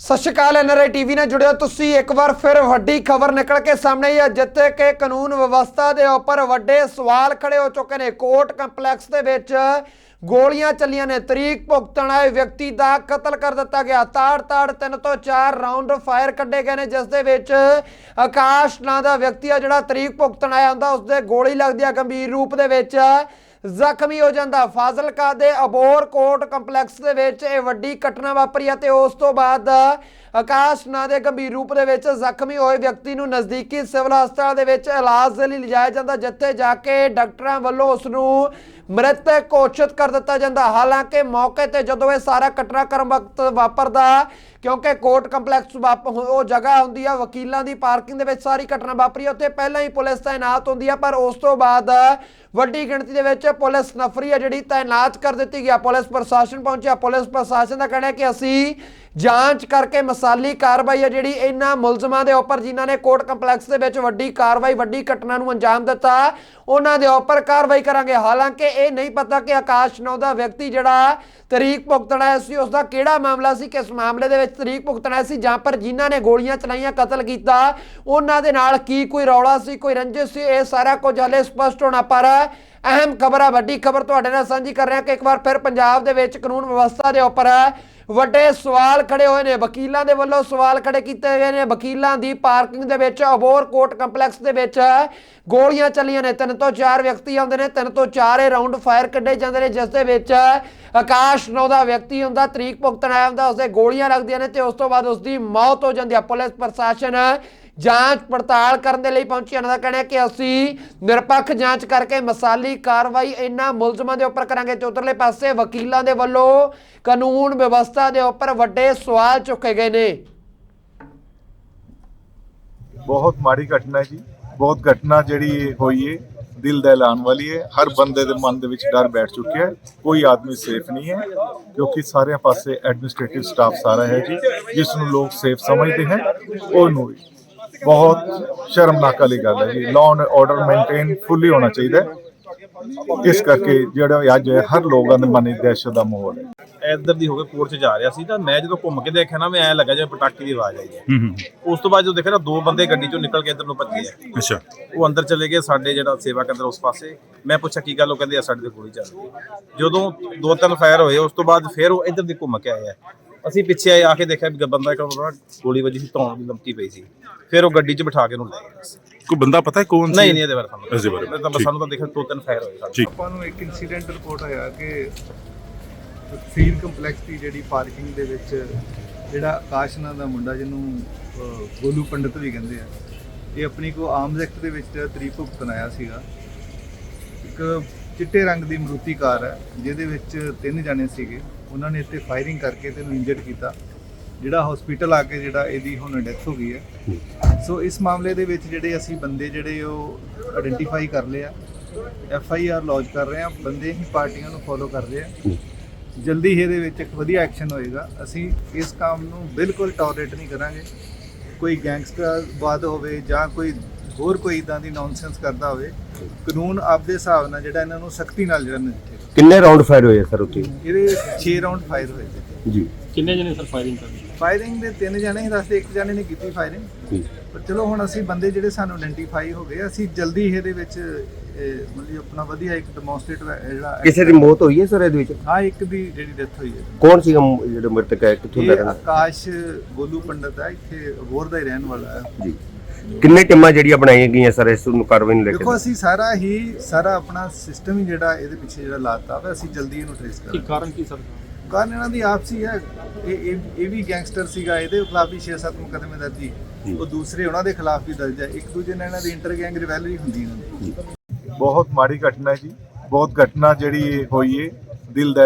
ਸਤਿ ਸ਼੍ਰੀ ਅਕਾਲ NRI TV ਨਾਲ ਜੁੜਿਓ ਤੁਸੀਂ ਇੱਕ ਵਾਰ ਫਿਰ ਵੱਡੀ ਖਬਰ ਨਿਕਲ ਕੇ ਸਾਹਮਣੇ ਆਈ ਹੈ, ਜਿੱਥੇ ਕਿ ਕਾਨੂੰਨ ਵਿਵਸਥਾ ਦੇ ਉੱਪਰ ਵੱਡੇ ਸਵਾਲ ਖੜੇ ਹੋ ਚੁੱਕੇ ਨੇ। ਕੋਰਟ ਕੰਪਲੈਕਸ ਦੇ ਵਿੱਚ ਗੋਲੀਆਂ ਚੱਲੀਆਂ ਨੇ। ਤਰੀਕ ਭੁਗਤਣ ਆਏ ਵਿਅਕਤੀ ਦਾ ਕਤਲ ਕਰ ਦਿੱਤਾ ਗਿਆ। ਤਾੜ-ਤਾੜ ਤਿੰਨ ਤੋਂ ਚਾਰ ਰਾਉਂਡ ਫਾਇਰ ਕੱਢੇ ਗਏ ਨੇ, ਜਿਸ ਦੇ ਵਿੱਚ ਆਕਾਸ਼ ਨਾਂ ਦਾ ਵਿਅਕਤੀ ਆ ਜਿਹੜਾ ਤਰੀਕ ਭੁਗਤਣ ਆਇਆ ਹੁੰਦਾ, ਉਸਦੇ ਗੋਲੀ ਲੱਗਦੀ ਆ ਗੰਭੀਰ ਰੂਪ ਦੇ ਵਿੱਚ। ਜ਼ਖਮੀ ਹੋ ਜਾਂਦਾ। ਫਾਜ਼ਿਲਕਾ ਦੇ ਅਬੋਰ ਕੋਰਟ ਕੰਪਲੈਕਸ ਦੇ ਵਿੱਚ ਇਹ ਵੱਡੀ ਘਟਨਾ ਵਾਪਰੀ ਅਤੇ ਉਸ ਤੋਂ ਬਾਅਦ ਆਕਾਸ਼ ਨਾਂ ਦੇ ਗੰਭੀਰ ਰੂਪ ਦੇ ਵਿੱਚ ਜ਼ਖਮੀ ਹੋਏ ਵਿਅਕਤੀ ਨੂੰ ਨਜ਼ਦੀਕੀ ਸਿਵਲ ਹਸਪਤਾਲ ਦੇ ਵਿੱਚ ਇਲਾਜ ਦੇ ਲਈ ਲਿਜਾਇਆ ਜਾਂਦਾ, ਜਿੱਥੇ ਜਾ ਕੇ ਡਾਕਟਰਾਂ ਵੱਲੋਂ ਉਸ ਨੂੰ ਮ੍ਰਿਤਕ ਘੋਸ਼ਿਤ ਕਰ ਦਿੱਤਾ ਜਾਂਦਾ। ਹਾਲਾਂਕਿ ਮੌਕੇ ਤੇ ਜਦੋਂ ਇਹ ਸਾਰਾ ਘਟਨਾਕ੍ਰਮ ਵਕਤ ਵਾਪਰਦਾ, ਕਿਉਂਕਿ ਕੋਰਟ ਕੰਪਲੈਕਸ ਵਾਪ- ਉਹ ਜਗ੍ਹਾ ਹੁੰਦੀ ਆ, ਵਕੀਲਾਂ ਦੀ ਪਾਰਕਿੰਗ ਦੇ ਵਿੱਚ ਸਾਰੀ ਘਟਨਾ ਵਾਪਰੀ ਉੱਥੇ ਪਹਿਲਾਂ ਹੀ ਪੁਲਿਸ ਤਾਇਨਾਤ ਹੁੰਦੀ ਆ, ਪਰ ਉਸ ਤੋਂ ਬਾਅਦ ਵੱਡੀ ਗਿਣਤੀ ਦੇ ਵਿੱਚ ਪੁਲਿਸ ਨਫਰੀ ਆ ਜਿਹੜੀ ਤਾਇਨਾਤ ਕਰ ਦਿੱਤੀ ਗਿਆ ਪੁਲਿਸ ਪ੍ਰਸ਼ਾਸਨ ਪਹੁੰਚਿਆ। ਪੁਲਿਸ ਪ੍ਰਸ਼ਾਸਨ ਦਾ ਕਹਿਣਾ ਕਿ ਅਸੀਂ ਜਾਂਚ ਕਰਕੇ ਮਸਾਲੀ ਕਾਰਵਾਈ ਹੈ ਜਿਹੜੀ ਇਹਨਾਂ ਮੁਲਜ਼ਮਾਂ ਦੇ ਉੱਪਰ ਜਿਨ੍ਹਾਂ ਨੇ ਕੋਰਟ ਕੰਪਲੈਕਸ ਦੇ ਵਿੱਚ ਵੱਡੀ ਕਾਰਵਾਈ, ਵੱਡੀ ਘਟਨਾ ਨੂੰ ਅੰਜਾਮ ਦਿੱਤਾ, ਉਹਨਾਂ ਦੇ ਉੱਪਰ ਕਾਰਵਾਈ ਕਰਾਂਗੇ। ਹਾਲਾਂਕਿ ਇਹ ਨਹੀਂ ਪਤਾ ਕਿ ਆਕਾਸ਼ ਨੌ ਦਾ ਵਿਅਕਤੀ ਜਿਹੜਾ ਤਰੀਕ ਭੁਗਤਣਾ ਆਇਆ ਸੀ ਉਸ ਦਾ ਕਿਹੜਾ ਮਾਮਲਾ ਸੀ, ਕਿਸ ਮਾਮਲੇ ਦੇ ਵਿੱਚ ਤਰੀਕ ਭੁਗਤਣਾ ਸੀ, ਜਾਂ ਪਰ ਜਿਨ੍ਹਾਂ ਨੇ ਗੋਲੀਆਂ ਚਲਾਈਆਂ, ਕਤਲ ਕੀਤਾ, ਉਹਨਾਂ ਦੇ ਨਾਲ ਕੀ ਕੋਈ ਰੌਲਾ ਸੀ, ਕੋਈ ਰੰਜਿਸ਼ ਸੀ, ਇਹ ਸਾਰਾ ਕੁਝ ਹਲੇ ਸਪਸ਼ਟ ਹੋਣਾ ਪਰ ਅਹਿਮ ਖਬਰ ਆ ਵੱਡੀ ਖਬਰ ਤੁਹਾਡੇ ਨਾਲ ਸਾਂਝੀ ਕਰ ਰਿਹਾ ਕਿ ਇੱਕ ਵਾਰ ਫਿਰ ਪੰਜਾਬ ਦੇ ਵਿੱਚ ਕਾਨੂੰਨ ਵਿਵਸਥਾ ਦੇ ਉੱਪਰ ਵੱਡੇ ਸਵਾਲ ਖੜੇ ਹੋਏ ਨੇ। ਵਕੀਲਾਂ ਦੇ ਵੱਲੋਂ ਸਵਾਲ ਖੜੇ ਕੀਤੇ ਗਏ ਨੇ। ਵਕੀਲਾਂ ਦੀ ਪਾਰਕਿੰਗ ਦੇ ਵਿੱਚ ਅਬੋਰ ਕੋਰਟ ਕੰਪਲੈਕਸ ਦੇ ਵਿੱਚ ਗੋਲੀਆਂ ਚੱਲੀਆਂ ਨੇ। ਤਿੰਨ ਤੋਂ ਚਾਰ ਵਿਅਕਤੀ ਆਉਂਦੇ ਨੇ, ਤਿੰਨ ਤੋਂ ਚਾਰ ਇਹ ਰਾਉਂਡ ਫਾਇਰ ਕੱਢੇ ਜਾਂਦੇ ਨੇ, ਜਿਸ ਦੇ ਵਿੱਚ ਆਕਾਸ਼ ਨੌ ਦਾ ਵਿਅਕਤੀ ਹੁੰਦਾ, ਤਰੀਕ ਭੁਗਤਣ ਆਇਆ ਹੁੰਦਾ, ਉਸਦੇ ਗੋਲੀਆਂ ਲੱਗਦੀਆਂ ਨੇ ਤੇ ਉਸ ਤੋਂ ਬਾਅਦ ਉਸਦੀ ਮੌਤ ਹੋ ਜਾਂਦੀ ਹੈ ਪੁਲਿਸ ਪ੍ਰਸ਼ਾਸਨ ਜਾਂਚ ਪੜਤਾਲ ਕਰਨ ਦੇ ਲਈ ਪਹੁੰਚੀ। ਉਹਨਾਂ ਦਾ ਕਹਿਣਾ ਹੈ ਕਿ ਅਸੀਂ ਨਿਰਪੱਖ ਜਾਂਚ ਕਰਕੇ ਮਸਾਲੀ ਕਾਰਵਾਈ ਇਹਨਾਂ ਮੁਲਜ਼ਮਾਂ ਦੇ ਉੱਪਰ ਕਰਾਂਗੇ ਤੇ ਉਧਰਲੇ ਪਾਸੇ ਵਕੀਲਾਂ ਦੇ ਵੱਲੋਂ ਕਾਨੂੰਨ ਵਿਵਸਥਾ ਦੇ ਉੱਪਰ ਵੱਡੇ ਸਵਾਲ ਚੁੱਕੇ ਗਏ ਨੇ। ਬਹੁਤ ਮਾੜੀ ਘਟਨਾ ਹੈ ਜੀ। ਬਹੁਤ ਘਟਨਾ ਜਿਹੜੀ ਹੋਈ ਹੈ ਦਿਲ ਦਹਿਲਾਣ ਵਾਲੀ ਹੈ ਹਰ ਬੰਦੇ ਦੇ ਮਨ ਦੇ ਵਿੱਚ ਡਰ ਬੈਠ ਚੁੱਕਿਆ ਹੈ। ਕੋਈ ਆਦਮੀ ਸੇਫ ਨਹੀਂ ਹੈ, ਕਿਉਂਕਿ ਸਾਰਿਆਂ ਪਾਸੇ ਐਡਮਿਨਿਸਟ੍ਰੇਟਿਵ ਸਟਾਫ ਸਾਰਾ ਹੈ ਜੀ, ਜਿਸ ਨੂੰ ਲੋਕ ਸੇਫ ਸਮਝਦੇ ਹਨ, ਉਹਨੂੰ ਵੀ। ਬਹੁਤ ਸ਼ਰਮਨਾਕ ਵਾਲੀ ਗੱਲ ਹੈ ਜੀ। Law and order maintain fully ਹੋਣਾ ਚਾਹੀਦਾ ਹੈ। ਇਸ ਕਰਕੇ ਜਿਹੜਾ ਅੱਜ ਹੈ, ਹਰ ਲੋਕਾਂ ਦੇ ਮਨ ਵਿੱਚ ਦਹਿਸ਼ਤ ਦਾ ਮਾਹੌਲ ਹੈ। ਇੱਧਰ ਦੀ ਹੋ ਕੇ ਕੋਰਟ 'ਚ ਜਾ ਰਿਹਾ ਸੀ ਤਾਂ ਮੈਂ ਜਦੋਂ ਘੁੰਮ ਕੇ ਦੇਖਿਆ ਨਾ ਮੈਂ ਐ ਲੱਗਾ ਜਿਵੇਂ ਪਟਾਕੇ ਦੀ ਆਵਾਜ਼ ਆਈ ਹੈ। ਉਸ ਤੋਂ ਬਾਅਦ ਜਦੋਂ ਦੇਖਿਆ ਨਾ ਦੋ ਬੰਦੇ ਗੱਡੀ 'ਚੋਂ ਨਿਕਲ ਕੇ ਇੱਧਰ ਨੂੰ ਭੱਜੇ ਆ। ਅੱਛਾ। ਉਹ ਅੰਦਰ ਚਲੇ ਗਏ ਸਾਡੇ ਜਿਹੜਾ ਸੇਵਾ ਕੇਂਦਰ ਉਸ ਪਾਸੇ। ਮੈਂ ਪੁੱਛਿਆ ਕੀ ਗੱਲ? ਉਹ ਕਹਿੰਦੇ ਆ ਸਾਡੇ ਤੇ ਗੋਲੀ ਚੱਲ ਹੈ ਜਦੋਂ ਦੋ ਤਿੰਨ ਫਾਇਰ ਹੋਏ ਉਸ ਤੋਂ ਬਾਅਦ ਫਿਰ ਉਹ ਇੱਧਰ ਦੀ ਘੁੰਮ ਕੇ ਆਏ ਆ। ਅਸੀਂ ਪਿੱਛੇ ਆਏ ਆ ਕੇ ਦੇਖਿਆ ਵੀ ਬੰਦਾ ਇੱਕ ਗੋਲੀ ਵੱਜੀ ਸੀ ਧੌਣ ਦੀ ਲੰਮਕੀ ਪਈ ਸੀ। ਫਿਰ ਉਹ ਗੱਡੀ 'ਚ ਬਿਠਾ ਕੇ ਉਹਨੂੰ ਲੈ ਗਏ ਕੋਈ ਬੰਦਾ ਪਤਾ ਹੈ ਕੌਣ ਸੀ? ਨਹੀਂ ਨਹੀਂ ਇਹਦੇ ਬਾਰੇ ਸਾਨੂੰ ਇਸਦੇ ਬਾਰੇ, ਤਾਂ ਬਸ। ਸਾਨੂੰ ਤਾਂ ਦੇਖਿਆ ਦੋ ਤਿੰਨ ਫਾਇਰ ਹੋਏ ਸਾਡੇ ਆਪਾਂ ਨੂੰ ਇੱਕ ਇਨਸੀਡੈਂਟ ਰਿਪੋਰਟ ਹੋਇਆ ਕਿ ਤਹਿਸੀਲ ਕੰਪਲੈਕਸ ਦੀ ਜਿਹੜੀ ਪਾਰਕਿੰਗ ਦੇ ਵਿੱਚ ਜਿਹੜਾ ਆਕਾਸ਼ ਨਾਂ ਦਾ ਮੁੰਡਾ ਜਿਹਨੂੰ ਗੋਲੂ ਪੰਡਤ ਵੀ ਕਹਿੰਦੇ ਆ ਇਹ ਆਪਣੀ ਕੋ ਆਰਮਸ ਐਕਟ ਦੇ ਵਿੱਚ ਤਰੀਕ ਭੁਗਤਣ ਆਇਆ ਸੀਗਾ। ਇੱਕ ਚਿੱਟੇ ਰੰਗ ਦੀ ਮਰੂਤੀ ਕਾਰ ਹੈ ਜਿਹਦੇ ਵਿੱਚ ਤਿੰਨ ਜਾਣੇ ਸੀਗੇ। ਉਹਨਾਂ ਨੇ ਇੱਥੇ ਫਾਇਰਿੰਗ ਕਰਕੇ ਤੇ ਇਹਨੂੰ ਇੰਜਰਡ ਕੀਤਾ, ਜਿਹੜਾ ਹਸਪੀਟਲ ਆ ਕੇ ਜਿਹੜਾ ਇਹਦੀ ਹੁਣ ਡੈਥ ਹੋ ਗਈ ਹੈ। ਸੋ ਇਸ ਮਾਮਲੇ ਦੇ ਵਿੱਚ ਜਿਹੜੇ ਅਸੀਂ ਬੰਦੇ ਜਿਹੜੇ ਉਹ ਆਇਡੈਂਟੀਫਾਈ ਕਰ ਲਏ ਆ ਐਫ ਆਈ ਆਰ ਲੌਂਚ ਕਰ ਰਹੇ ਆ ਬੰਦੇ ਹੀ ਪਾਰਟੀਆਂ ਨੂੰ ਫੋਲੋ ਕਰ ਰਹੇ ਆ ਜਲਦੀ ਹੀ ਇਹਦੇ ਵਿੱਚ ਇੱਕ ਵਧੀਆ ਐਕਸ਼ਨ ਹੋਏਗਾ। ਅਸੀਂ ਇਸ ਕੰਮ ਨੂੰ ਬਿਲਕੁਲ ਟੋਲਰੇਟ ਨਹੀਂ ਕਰਾਂਗੇ। ਕੋਈ ਗੈਂਗਸਟਰਵਾਦ ਹੋਵੇ ਜਾਂ ਕੋਈ ਹੋਰ ਕੋਈ ਇਦਾਂ ਦੀ ਨੌਨਸੈਂਸ ਕਰਦਾ ਹੋਵੇ ਕਾਨੂੰਨ ਆਪਦੇ ਹਿਸਾਬ ਨਾਲ ਜਿਹੜਾ ਇਹਨਾਂ ਨੂੰ ਸਖਤੀ ਨਾਲ ਜਿਹੜਾ ਨਿਪਟੇ ਕਿੰਨੇ ਰਾਉਂਡ ਫਾਇਰ ਹੋਏ ਆ ਸਰ ਉੱਥੇ? ਇਹਦੇ 6 ਰਾਉਂਡ ਫਾਇਰ ਹੋਏ ਸੀ ਜੀ। ਕਿੰਨੇ ਜਣੇ ਸਰ ਫਾਇਰਿੰਗ ਕਰਦੇ? ਫਾਇਰਿੰਗ ਦੇ ਤਿੰਨ ਜਣੇ ਹੀ ਦੱਸਦੇ ਇੱਕ ਜਣੇ ਨੇ ਕੀਤੀ ਫਾਇਰਿੰਗ ਜੀ। ਪਰ ਚਲੋ ਹੁਣ ਅਸੀਂ ਬੰਦੇ ਜਿਹੜੇ ਸਾਨੂੰ ਆਇਡੈਂਟੀਫਾਈ ਹੋ ਗਏ ਅਸੀਂ ਜਲਦੀ ਇਹਦੇ ਵਿੱਚ ਇਹ, ਮਤਲਬ ਆਪਣਾ ਵਧੀਆ ਇੱਕ ਡੈਮੋਨਸਟ੍ਰੇਟ ਜਿਹੜਾ ਕਿਸੇ ਦੀ ਮੌਤ ਹੋਈ ਹੈ ਸਰ ਇਹਦੇ ਵਿੱਚ? ਹਾਂ ਇੱਕ ਦੀ ਜਿਹੜੀ ਡੈਥ ਹੋਈ ਹੈ। ਕੌਣ ਸੀਗਾ ਮ- ਜਿਹੜਾ ਮ੍ਰਿਤਕ ਹੈ? ਕਿੱਥੋਂ ਦਾ ਇਹ ਰਹਿਣਾ? ਆਕਾਸ਼ ਗੋਲੂ ਪੰਡਤ ਹੈ ਇੱਥੇ ਅਬੋਰ ਦਾ ਹੀ ਰਹਿਣ ਵਾਲਾ ਹੈ। ਜੀ। ਕਿੰਨੇ ਟੀਮਾਂ ਜਿਹੜੀਆਂ ਬਣਾਈਆਂ ਗਈਆਂ ਸਰ ਇਸ ਨੂੰ ਕਾਰਵਾਈ ਨੂੰ ਲੈ ਕੇ ਦੇਖੋ ਅਸੀਂ ਸਾਰਾ ਹੀ ਸਾਰਾ ਆਪਣਾ ਸਿਸਟਮ ਹੀ ਜਿਹੜਾ ਇਹਦੇ ਪਿੱਛੇ ਜਿਹੜਾ ਲਾਤਾ ਵਾ ਅਸੀਂ ਜਲਦੀ ਇਹਨੂੰ ਟ੍ਰੇਸ ਕੀ ਕਰਾਂਗੇ ਕਾਰਨ ਕੀ ਸਰ? ਕਾਰਨ ਇਹਨਾਂ ਦੀ ਆਪਸੀ ਹੈ। ਇਹ ਇਹ ਇਹ ਵੀ ਗੈਂਗਸਟਰ ਸੀਗਾ ਇਹਦੇ ਖਿਲਾਫ ਵੀ 6-7 ਮੁਕੱਦਮੇ ਦਰਜ ਸੀ। ਉਹ ਦੂਸਰੇ ਉਹਨਾਂ ਦੇ ਖਿਲਾਫ ਵੀ ਦਰਜ ਹੈ। ਇੱਕ ਦੂਜੇ ਨਾਲ ਇਹਨਾਂ ਦੀ ਇੰਟਰ ਗੈਂਗ ਰਿਵੈਲਰੀ ਹੁੰਦੀ ਇਹਨਾਂ ਦੀ। ਬਹੁਤ ਮਾੜੀ ਘਟਨਾ ਹੈ ਜੀ। ਬਹੁਤ ਘਟਨਾ ਜਿਹੜੀ ਹੋਈ ਹੈ ਦਿਲ ਦਹਿਲਾਣ